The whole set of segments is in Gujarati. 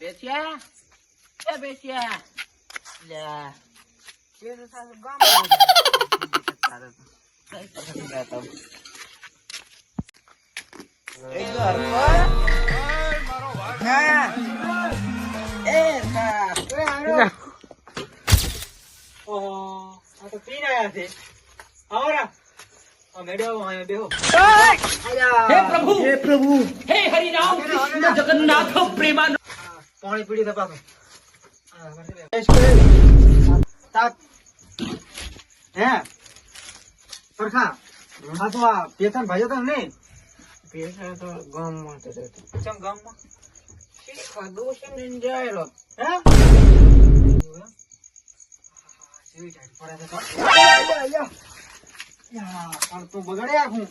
બેસ્યા એ બેસ્યા લ્યા હે પ્રભુ! હે પ્રભુ! હે હરિરામ કૃષ્ણ જગન્નાથ પ્રેમાનંદ પાણી પીડી દે પાછું હે? પરખા હા તો આ પેથન ભાઈ હતા ને પેસા તો ગામમાં તો રહેતો. ચમ ગામમાં? શીખવા દોશીને જાયેલો. હે? પડે છે તો. યા, પણ તું બગડે આખું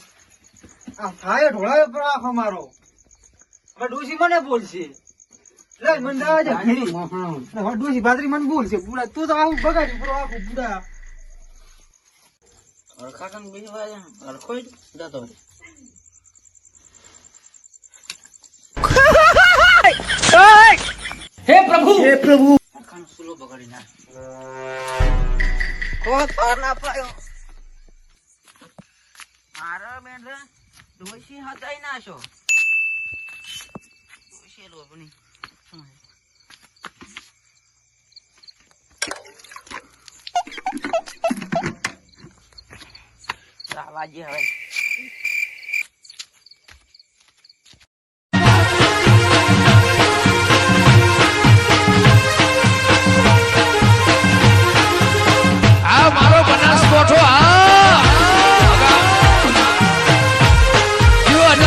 આ થાય ઢોળાવે પર આખો મારો. હવે ડોશી મને બોલશે. લે મને દાવા દે ઘેરી. હવે ડોશી બાજરી મને બોલશે. બુડા તું તો આખું બગાડી પૂરો આખું બુડા હરખા બીજી વાર એમ જતો હે પ્રભુ! હે પ્રભુ! હરખાનો સૂલો બગાડી નાખ. કો તાર ના પાયો. મારો ડોસી હતાઈ નાશો. ડોસી લોભની. છે? હવે